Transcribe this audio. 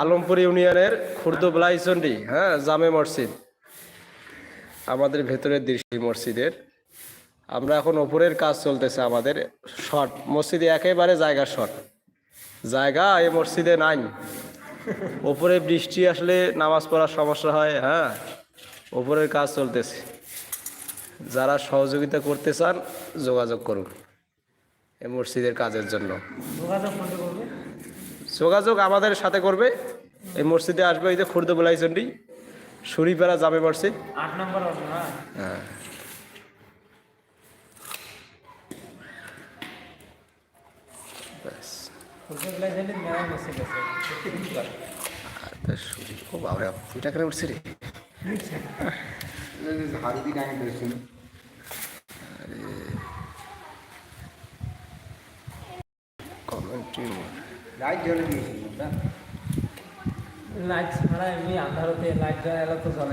আলমপুর ইউনিয়নের খুর্দ ব্লাইচন্ডি হ্যাঁ জামে মসজিদ। আমাদের ভেতরের এই মসজিদের। আমরা এখন ওপরের কাজ চলতেছে আমাদের শর্ট মসজিদে একেবারে জায়গা শর্ট জায়গা এই মসজিদে নাই। ওপরে বৃষ্টি আসলে নামাজ পড়ার সমস্যা হয় হ্যাঁ ওপরের কাজ চলতেছে। যারা সহযোগিতা করতে চান, যোগাযোগ করুন এই মসজিদের কাজের জন্য। যোগাযোগ যোগাযোগ আমাদের সাথে করবে। এই মসজিদে আসবে ওই যে খুর্দ বলাইচন্ডি সুরিপাড়া জামে মসজিদ। আট নম্বর হ্যাঁ। ও বাবা উঠছে রে। लाइट जेवढं मी लाइट झाडा मी अंधार होते लाइट जळायला तर झाला.